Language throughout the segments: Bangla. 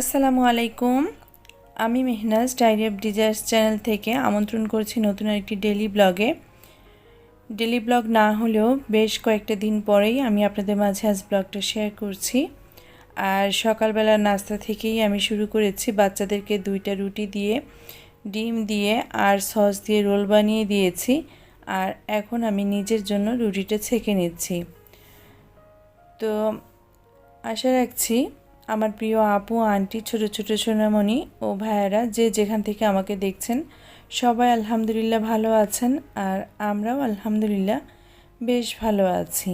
আসসালামু আলাইকুম। আমি Mehnaz, diary of desires channel থেকে আমন্ত্রণ করছি নতুন একটি ডেলি ব্লগে। ডেলি ব্লগ না হলেও বেশ কয়েকটা দিন পরেই আমি আপনাদের মাঝে আজ ব্লগটা শেয়ার করছি। আর সকালবেলার নাস্তা থেকেই আমি শুরু করেছি বাচ্চাদেরকে দুইটা রুটি দিয়ে, ডিম দিয়ে আর সস দিয়ে রোল বানিয়ে দিয়েছি। আর এখন আমি নিজের জন্য রুটিটা ছেঁকে নিচ্ছি। তো আশা রাখছি আমার প্রিয় আপু, আন্টি, ছোট ছোট সোনামণি ও ভাইয়েরা যে যেখান থেকে আমাকে দেখছেন, সবাই আলহামদুলিল্লাহ ভালো আছেন আর আমরাও আলহামদুলিল্লাহ বেশ ভালো আছি।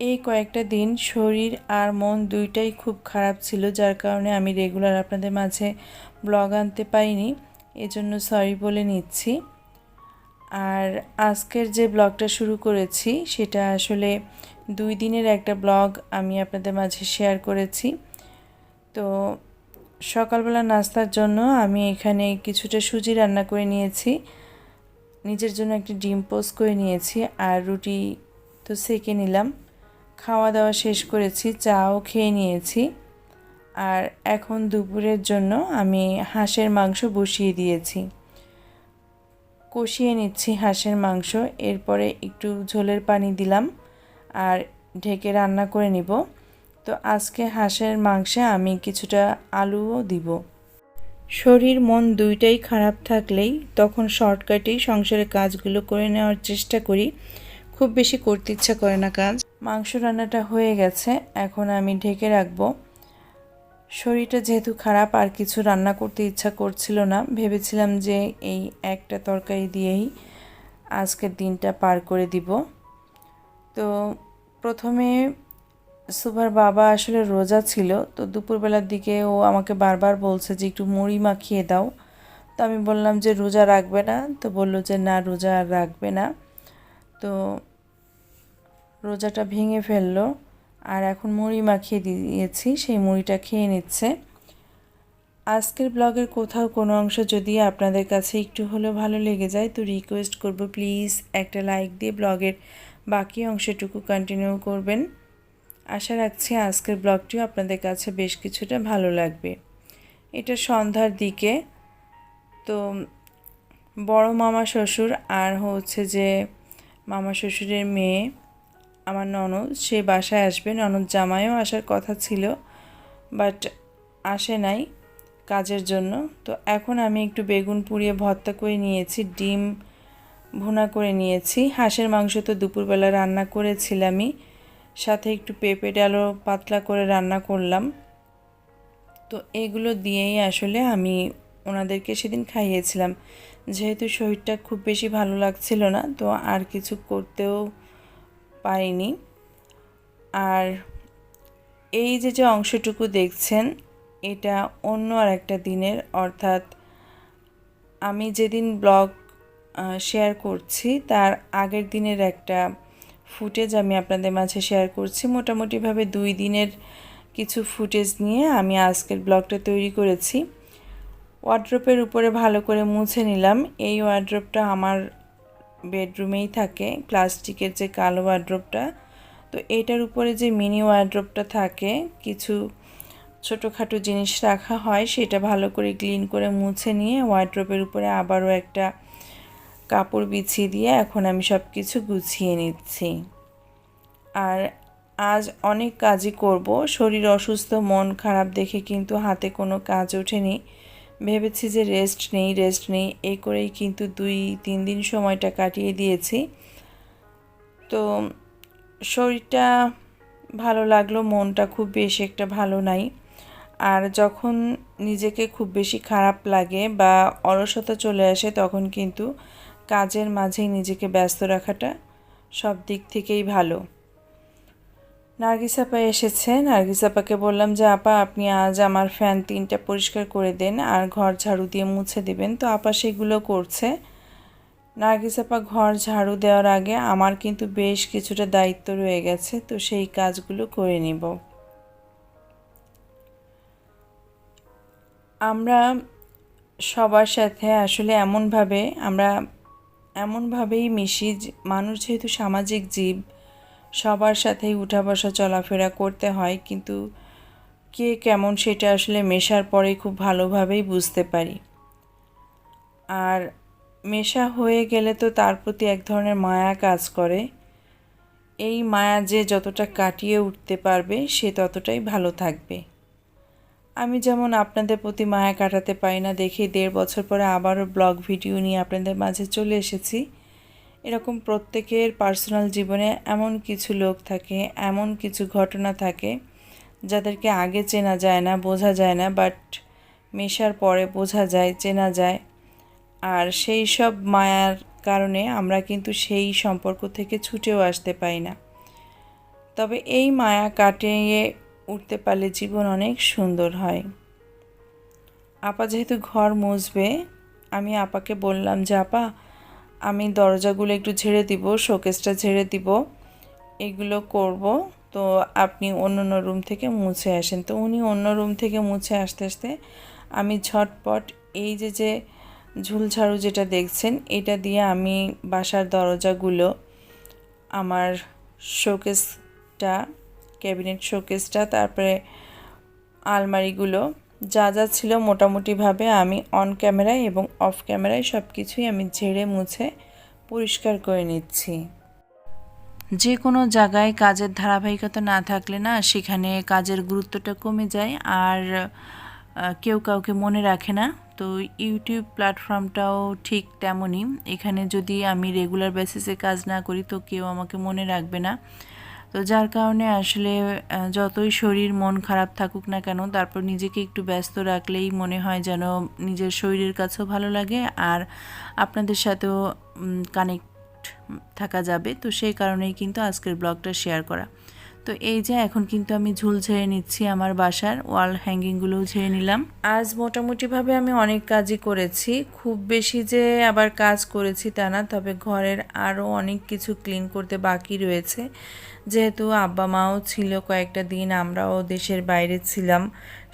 এই কয়েকটা দিন শরীর আর মন দুইটাই খুব খারাপ ছিল, যার কারণে আমি রেগুলার আপনাদের মাঝে ব্লগ আনতে পারিনি, এজন্য সরি বলে নিচ্ছি। আর আজকের যে ব্লগটা শুরু করেছি, সেটা আসলে দুই দিনের একটা ব্লগ আমি আপনাদের মাঝে শেয়ার করেছি। তো সকালবেলা নাস্তার জন্য আমি এখানে কিছুটা সুজি রান্না করে নিয়েছি। নিজের জন্য একটি ডিম পোস্ট করে নিয়েছি আর রুটি তো সেকে নিলাম। খাওয়া দাওয়া শেষ করেছি, চাও খেয়ে নিয়েছি। আর এখন দুপুরের জন্য আমি হাঁসের মাংস বসিয়ে দিয়েছি। কষিয়ে নিচ্ছি হাঁসের মাংস, এরপরে একটু ঝোলের পানি দিলাম। আর ঢেকে রান্না করে নিব। তো আজকে হাঁসের মাংসে আমি কিছুটা আলুও দিব। শরীর মন দুইটাই খারাপ থাকলেই তখন শর্টকাটেই সংসারের কাজগুলো করে নেওয়ার চেষ্টা করি। খুব বেশি করতে ইচ্ছা করে না কাজ। মাংস রান্নাটা হয়ে গেছে, এখন আমি ঢেকে রাখব। শরীরটা যেহেতু খারাপ, আর কিছু রান্না করতে ইচ্ছা করছিল না, ভেবেছিলাম যে এই একটা তরকারি দিয়েই আজকের দিনটা পার করে দিব। তো প্রথমে সুভার বাবা আসলে রোজা ছিল, তো দুপুরবেলার দিকে ও আমাকে বারবার বলছে যে একটু মুড়ি মাখিয়ে দাও। তো আমি বললাম যে রোজা রাখবে না, তো বলল যে না, রোজা আর রাখবে না। তো রোজাটা ভেঙে ফেলল, আর এখন মুড়ি মাখিয়ে দিয়েছি, সেই মুড়িটা খেয়ে নিচ্ছে। আজকের ব্লগের কোথাও কোনো অংশ যদি আপনাদের কাছে একটু হলেও ভালো লেগে যায়, তো রিকোয়েস্ট করব প্লিজ একটা লাইক দিয়ে ব্লগের বাকি অংশটুকু কন্টিনিউ করবেন। আশা রাখছি আজকের ব্লগটিও আপনাদের কাছে বেশ কিছুটা ভালো লাগবে। এটা সন্ধ্যার দিকে। তো বড় মামা শ্বশুর আর হচ্ছে যে মামা শ্বশুরের মেয়ে, আমার ননদ, সে বাসায় আসবে। ননদ জামাইও আসার কথা ছিল বাট আসে নাই কাজের জন্য। তো এখন আমি একটু বেগুন পুড়িয়ে ভর্তা করে নিয়েছি, ডিম ভুনা করে নিয়েছি। হাঁসের মাংস তো দুপুরবেলা রান্না করেছিলামই। সাথে একটু পেঁপে ডালও পাতলা করে রান্না করলাম। তো এগুলো দিয়েই আসলে আমি ওনাদেরকে সেদিন খাইয়েছিলাম। যেহেতু শরীরটা খুব বেশি ভালো লাগছিল না, তো আর কিছু করতেও পারিনি। আর এই যে যে অংশটুকু দেখছেন, এটা অন্য আর একটা দিনের। অর্থাৎ আমি যেদিন ব্লগ শেয়ার করছি। তার আগের দিনের একটা ফুটেজ আমি আপনাদের মাঝে শেয়ার করছি। মোটামুটিভাবে দুই দিনের কিছু ফুটেজ নিয়ে আমি আজকের ব্লগটা তৈরি করেছি। ওয়ার্ড্রপের উপরে ভালো করে মুছে নিলাম। এই ওয়ার্ড্রপটা আমার বেডরুমেই থাকে। প্লাস্টিকের যে কালো ওয়ার্ড্রপটা তো এটার উপরে যে মিনি ওয়ার্ড্রপটা থাকে, কিছু ছোটোখাটো জিনিস রাখা হয়, সেটা ভালো করে ক্লিন করে মুছে নিয়ে ওয়ার্ড্রপের উপরে আবারও একটা কাপড় বিছিয়ে দিয়ে এখন আমি সব কিছু গুছিয়ে নিচ্ছি। আর আজ অনেক কাজই করব। শরীর অসুস্থ, মন খারাপ দেখে কিন্তু হাতে কোনো কাজ ওঠেনি। ভেবেছি যে রেস্ট নেই রেস্ট নেই। এই করেই কিন্তু দুই, তিন দিন সময়টা কাটিয়ে দিয়েছি। তো শরীরটা ভালো লাগল, মনটা খুব বেশি একটা ভালো নাই। আর যখন নিজেকে খুব বেশি খারাপ লাগে বা অলসতা চলে আসে তখন কিন্তু কাজের মাঝেই নিজেকে ব্যস্ত রাখাটা সব দিক থেকেই ভালো। নার্গিসাপা এসেছে। নার্গিস আপাকে বললাম যে, আপা, আপনি আজ আমার ফ্যান তিনটা পরিষ্কার করে দেন আর ঘর ঝাড়ু দিয়ে মুছে দেবেন। তো আপা সেগুলো করছে। নার্গিস আপা ঘর ঝাড়ু দেওয়ার আগে আমার কিন্তু বেশ কিছুটা দায়িত্ব রয়ে গেছে, তো সেই কাজগুলো করে নিব। আমরা সবার সাথে আসলে এমনভাবে আমরা এমনভাবেই মিশি মানুষ যেহেতু সামাজিক জীব, সবার সাথেই উঠা বসা চলাফেরা করতে হয়, কিন্তু কে কেমন সেটা আসলে মেশার পরে খুব ভালোভাবেই বুঝতে পারি। আর মেশা হয়ে গেলে তো তার প্রতি এক ধরনের মায়া কাজ করে। এই মায়া যে যতটা কাটিয়ে উঠতে পারবে, সে ততটাই ভালো থাকবে। আমি যেমন আপনাদের প্রতি মায়া কাটাতে পারি না, দেখে দেড় বছর পরে আবারও ব্লগ ভিডিও নিয়ে আপনাদের মাঝে চলে এসেছি। এরকম প্রত্যেকের পার্সোনাল জীবনে এমন কিছু লোক থাকে, এমন কিছু ঘটনা থাকে, যাদেরকে আগে চেনা যায় না, বোঝা যায় না, বাট মেশার পরে বোঝা যায়, চেনা যায়। আর সেই সব মায়ার কারণে আমরা কিন্তু সেই সম্পর্ক থেকে ছুটেও আসতে পাই না। তবে এই মায়া কাটিয়ে উঠতে পারলে জীবন অনেক সুন্দর হয়। আপা যেহেতু ঘর মুছবে, আমি আপাকে বললাম যে, আপা, আমি দরজাগুলো একটু ঝেড়ে দিব, শোকেসটা ঝেড়ে দিব। এগুলো করব। তো আপনি অন্য অন্য রুম থেকে মুছে আসেন। তো উনি অন্য রুম থেকে মুছে আসতে আসতে আমি ঝটপট এই যে যে ঝুলঝাড়ু যেটা দেখছেন, এটা দিয়ে আমি বাসার দরজাগুলো, আমার শোকেসটা ক্যাবিনেট শোকেসটা, তারপরে আলমারিগুলো, যা যা ছিল মোটামুটিভাবে আমি অন ক্যামেরায় এবং অফ ক্যামেরায় সব কিছুই আমি ঝেড়ে মুছে পরিষ্কার করে নিচ্ছি। যে কোনো জায়গায় কাজের ধারাবাহিকতা না থাকলে না সেখানে কাজের গুরুত্বটা কমে যায় আর কেউ কাউকে মনে রাখে না। তো ইউটিউব প্ল্যাটফর্মটাও ঠিক তেমনই। এখানে যদি আমি রেগুলার বেসিসে কাজ না করি তো কেউ আমাকে মনে রাখবে না। তো যার কারণে আসলে যতই শরীর মন খারাপ থাকুক না কেন, তারপর নিজেকে একটু ব্যস্ত রাখলেই মনে হয় যেন নিজের শরীরের কাছেও ভালো লাগে আর আপনাদের সাথেও কানেক্ট থাকা যাবে। তো সেই কারণেই কিন্তু আজকের ব্লগটা শেয়ার করা। তো এই যে এখন কিন্তু আমি ঝুল ঝেড়ে নিচ্ছি আমার বাসার, ওয়াল হ্যাঙ্গিংগুলোও ঝেড়ে নিলাম। আজ মোটামুটিভাবে আমি অনেক কাজই করেছি, খুব বেশি যে আবার কাজ করেছি তা না, তবে ঘরের আরও অনেক কিছু ক্লিন করতে বাকি রয়েছে। যেহেতু আব্বা মাও ছিল কয়েকটা দিন, আমরাও দেশের বাইরে ছিলাম,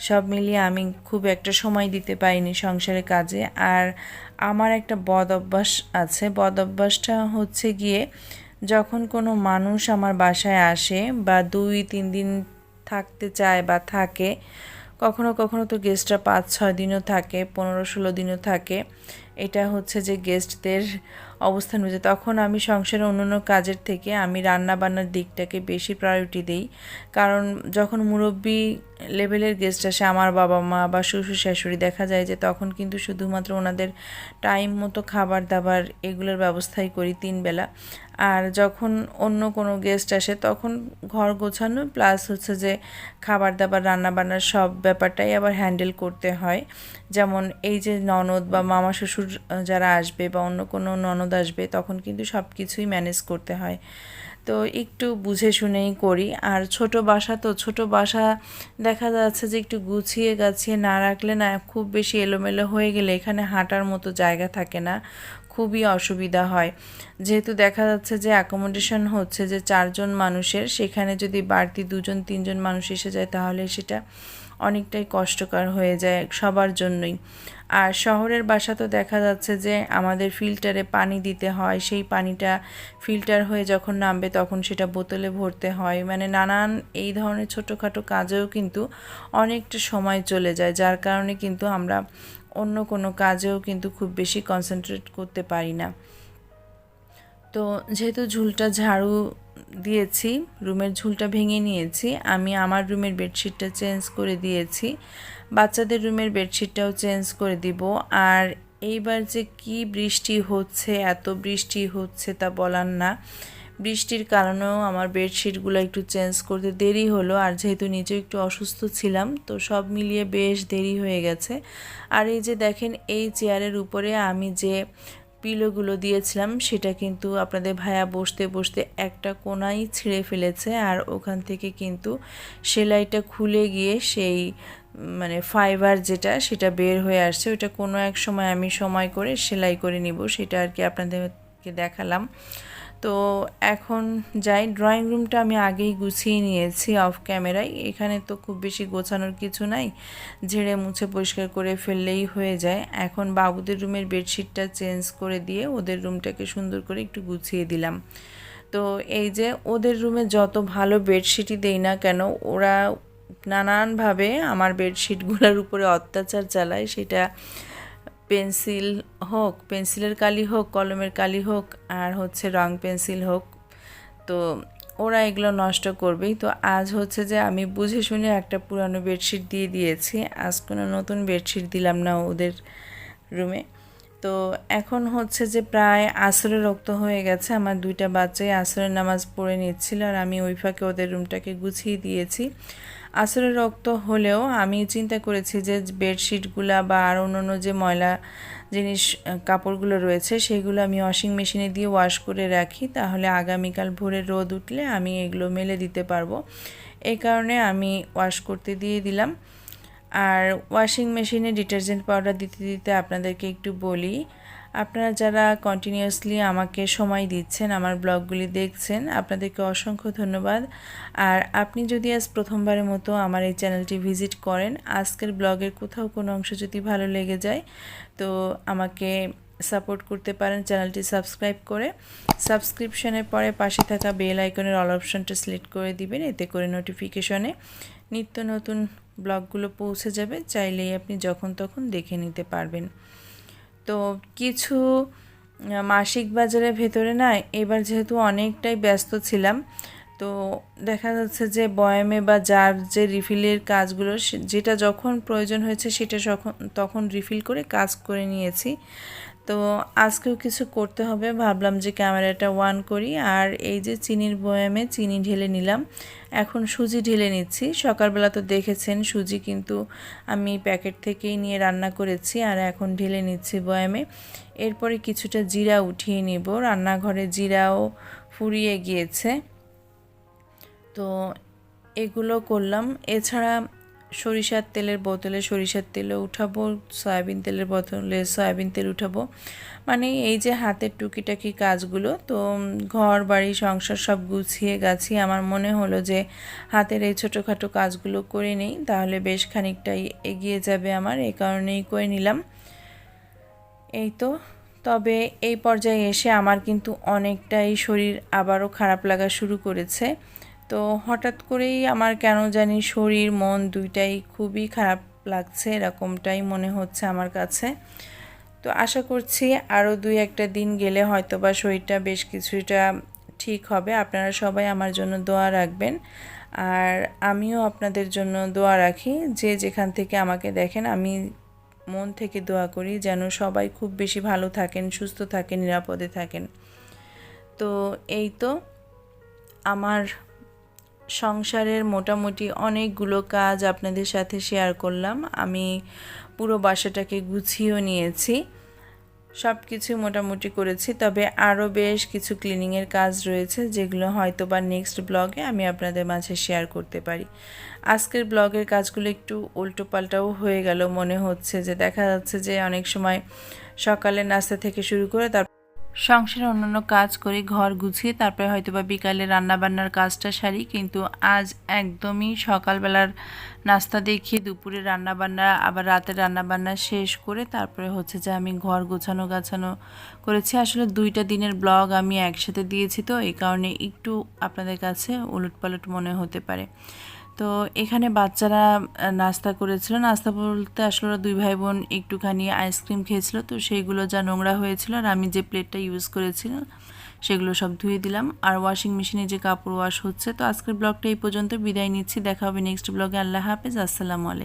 সব মিলিয়ে আমি খুব একটা সময় দিতে পারিনি সংসারের কাজে। আর আমার একটা বদ অভ্যাস আছে, বদ অভ্যাসটা হচ্ছে গিয়ে যখন কোনো মানুষ আমার বাসায় আসে বা দুই, তিন দিন থাকতে চায় বা থাকে, কখনো কখনো তো গেস্টরা পাঁচ, ছয় দিনও থাকে, পনেরো, ষোলো দিনও থাকে। এটা হচ্ছে যে গেস্টদের অবস্থান বুঝে। তখন আমি সংসারের অন্যান্য কাজের থেকে আমি রান্না বান্নার দিকটাকে বেশি প্রায়োরিটি দিই। কারণ যখন মুরব্বী লেভেলের গেস্ট আসে, আমার বাবা মা বা শ্বশুর শাশুড়ি দেখা যায় যে তখন কিন্তু শুধুমাত্র ওনাদের টাইম মতো খাবার দাবার এগুলোর ব্যবস্থাই করি তিন বেলা আর যখন অন্য কোনো গেস্ট আসে, তখন ঘর গোছানো প্লাস হচ্ছে যে খাবার দাবার রান্না বান্নার সব ব্যাপারটাই আবার হ্যান্ডেল করতে হয়। যেমন এই যে ননদ বা মামা শ্বশুর যারা আসবে বা অন্য কোনো ননদ আসবে, তখন কিন্তু সব কিছুই ম্যানেজ করতে হয়। তো একটু বুঝে শুনেই করি। আর ছোট বাসা তো, ছোট বাসা দেখা যাচ্ছে যে একটু গুছিয়ে গাছিয়ে না রাখলে না, খুব বেশি এলোমেলো হয়ে গেলে এখানে হাঁটার মতো জায়গা থাকে না। খুবই অসুবিধা হয়। যেহেতু দেখা যাচ্ছে যে অ্যাকোমোডেশন হচ্ছে যে চারজন মানুষের, সেখানে যদি বাড়তি দুজন, তিনজন মানুষ এসে যায় তাহলে সেটা অনেকটাই কষ্টকর হয়ে যায় সবার জন্যই। আর শহরের বাসা তো দেখা যাচ্ছে যে আমাদের ফিল্টারে পানি দিতে হয়, সেই পানিটা ফিল্টার হয়ে যখন নামবে তখন সেটা বোতলে ভরতে হয়। মানে নানান এই ধরনের ছোটোখাটো কাজেও কিন্তু অনেকটা সময় চলে যায়, যার কারণে কিন্তু আমরা অন্য কোনো কাজেও কিন্তু খুব বেশি কনসেন্ট্রেট করতে পারি না। তো যেহেতু ঝুলটা ঝাড়ু দিয়েছি, রুমের ঝুলটা ভেঙে নিয়েছি, আমি আমার রুমের বেডশিটটা চেঞ্জ করে দিয়েছি। বাচ্চাদের রুমের বেডশিটটাও চেঞ্জ করে দিব। আর এইবার যে কি বৃষ্টি হচ্ছে, এত বৃষ্টি হচ্ছে তা বলার না। বৃষ্টির কারণেও আমার বেডশিটগুলো একটু চেঞ্জ করতে দেরি হলো আর যেহেতু নিজেও একটু অসুস্থ ছিলাম, তো সব মিলিয়ে বেশ দেরি হয়ে গেছে। আর এই যে দেখেন, এই চেয়ারের উপরে আমি যে পিলোগুলো দিয়েছিলাম, সেটা কিন্তু আপনাদের ভায়া বসতে বসতে একটা কোনাই ছিঁড়ে ফেলেছে আর ওখান থেকে কিন্তু সেলাইটা খুলে গিয়ে সেই মানে ফাইবার যেটা, সেটা বের হয়ে আসছে। ওইটা কোনো এক সময় আমি সময় করে সেলাই করে নিব, সেটা আর কি আপনাদেরকে দেখালাম। তো এখন যাই ড্রয়িং রুমটা আমি আগেই গুছিয়ে নিয়েছি অফ ক্যামেরায় এখানে তো খুব বেশি গোছানোর কিছু নাই, ঝেড়ে মুছে পরিষ্কার করে ফেললেই হয়ে যায়। এখন বাবুদের রুমের বেডশিটটা চেঞ্জ করে দিয়ে ওদের রুমটাকে সুন্দর করে একটু গুছিয়ে দিলাম। তো এই যে ওদের রুমে যত ভালো বেডশিটই দেই না কেন, ওরা নানানভাবে আমার বেডশিটগুলোর উপরে অত্যাচার চালায়, সেটা পেন্সিল হোক, পেন্সিলের কালি হোক, কলমের কালি হোক আর হচ্ছে রং পেন্সিল হোক, তো ওরা এগুলো নষ্ট করবেই। তো আজ হচ্ছে যে আমি বুঝে শুনে একটা পুরানো বেডশিট দিয়ে দিয়েছি, আজ কোনো নতুন বেডশিট দিলাম না ওদের রুমে। তো এখন হচ্ছে যে প্রায় আসরে রক্ত হয়ে গেছে, আমার দুইটা বাচ্চাই আসরের নামাজ পড়ে নিচ্ছিল আর আমি ওই ফাঁকে ওদের রুমটাকে গুছিয়ে দিয়েছি। আসরের রক্ত হলেও আমি চিন্তা করেছি যে বেডশিটগুলা বা আর অন্য যে ময়লা জিনিস কাপড়গুলো রয়েছে সেগুলো আমি ওয়াশিং মেশিনে দিয়ে ওয়াশ করে রাখি। তাহলে আগামীকাল ভোরে রোদ উঠলে আমি এগুলো মেলে দিতে পারব। এই কারণে আমি ওয়াশ করতে দিয়ে দিলাম। আর ওয়াশিং মেশিনে ডিটারজেন্ট পাউডার দিতে দিতে আপনাদেরকে একটু বলি আপনারা যারা কন্টিনিউয়াসলি আমাকে সময় দিচ্ছেন, আমার ব্লগগুলি দেখছেন, আপনাদেরকে অসংখ্য ধন্যবাদ। আর আপনি যদি আজ প্রথমবারের মতো আমার এই চ্যানেলটি ভিজিট করেন, আজকের ব্লগের কোথাও কোনো অংশ যদি ভালো লেগে যায়, তো আমাকে সাপোর্ট করতে পারেন চ্যানেলটি সাবস্ক্রাইব করে। সাবস্ক্রিপশনের পরে পাশে থাকা বেল আইকনের অল অপশনটা সিলেক্ট করে দিবেন, এতে করে নোটিফিকেশনে নিত্য নতুন ব্লগগুলো পৌঁছে যাবে। চাইলেই আপনি যখন তখন দেখে নিতে পারবেন। তো কিছু মাসিক বাজারের ভেতরে না এবার যেহেতু অনেকটাই ব্যস্ত ছিলাম, তো দেখা যাচ্ছে যে বয়ামে বা যার যে রিফিলের কাজগুলো যেটা যখন প্রয়োজন হয়েছে সেটা তখন রিফিল করে কাজ করে নিয়েছি। তো আজকেও কিছু করতে হবে। ভাবলাম যে ক্যামেরাটা ওয়ান করি আর এই যে চিনির বয়ামে চিনি ঢেলে নিলাম। এখন সুজি ঢেলে নিচ্ছি। সকালবেলা তো দেখেছেন, সুজি কিন্তু আমি প্যাকেট থেকেই নিয়ে রান্না করেছি আর এখন ঢেলে নিচ্ছি বয়ামে। এরপরে কিছুটা জিরা উঠিয়ে নিব। রান্নাঘরে জিরাও ফুরিয়ে গিয়েছে। তো এগুলো করলাম। এছাড়া সরিষার তেলের বোতলে সরিষার তেলে উঠাবো, সয়াবিন তেলের বোতলে সয়াবিন তেল উঠাবো। মানে এই যে হাতের টুকিটাকি কাজগুলো, তো ঘর, বাড়ি, সংসার সব গুছিয়ে গাছি আমার মনে হলো যে হাতের এই ছোটোখাটো কাজগুলো করে নেই, তাহলে বেশ খানিকটাই এগিয়ে যাবে আমার এই কারণেই করে নিলাম। এই তো, তবে এই পর্যায়ে এসে আমার কিন্তু অনেকটাই শরীর আবারও খারাপ লাগা শুরু করেছে। তো হঠাৎ করেই আমার কেন জানি শরীর, মন দুইটাই খুবই খারাপ লাগছে, এরকমটাই মনে হচ্ছে আমার কাছে। তো আশা করছি আরও দুই একটা দিন গেলে হয়তো বা শরীরটা বেশ কিছুটা ঠিক হবে। আপনারা সবাই আমার জন্য দোয়া রাখবেন। আর আমিও আপনাদের জন্য দোয়া রাখি, যে যেখান থেকে আমাকে দেখেন, আমি মন থেকে দোয়া করি যেন সবাই খুব বেশি ভালো থাকেন, সুস্থ থাকেন, নিরাপদে থাকেন। তো এই তো, আমার সংসারের মোটামুটি অনেকগুলো কাজ আপনাদের সাথে শেয়ার করলাম। আমি পুরো বাসাটাকে গুছিয়েও নিয়েছি। সব কিছু মোটামুটি করেছি, তবে আরও বেশ কিছু ক্লিনিংয়ের কাজ রয়েছে, যেগুলো হয়তো বা নেক্সট ব্লগে আমি আপনাদের মাঝে শেয়ার করতে পারি। আজকের ব্লগের কাজগুলো একটু উল্টো পাল্টাও হয়ে গেল, মনে হচ্ছে যে দেখা যাচ্ছে যে অনেক সময় সকালে নাস্তা থেকে শুরু করে তার সংসারে অন্যান্য কাজ করি ঘর গুছিয়ে তারপরে হয়তো বা বিকালে রান্নাবান্নার কাজটা সারি, কিন্তু আজ একদমই সকালবেলার নাস্তা দেখিয়ে দুপুরে রান্নাবান্না, আবার রাতের রান্নাবান্না শেষ করে তারপরে হচ্ছে যে আমি ঘর গোছানো গাছানো করেছি। আসলে দুইটা দিনের ব্লগ আমি একসাথে দিয়েছি, তো এই কারণে একটু আপনাদের কাছে উলট পালট মনে হতে পারে। তো এখানে বাচ্চারা নাস্তা করেছিল। নাস্তা বলতে আসলে ওরা দুই ভাই বোন একটুখানি আইসক্রিম খেয়েছিল। তো সেইগুলো যা নোংরা হয়েছিল আর আমি যে প্লেটটা ইউজ করেছিলাম সেগুলো সব ধুয়ে দিলাম। আর ওয়াশিং মেশিনে যে কাপড় ওয়াশ হচ্ছে, তো আজকের ব্লগটা এই পর্যন্ত। বিদায় নিচ্ছি। দেখা হবে নেক্সট ব্লগে। আল্লাহ হাফেজ। আসসালামু আলাইকুম।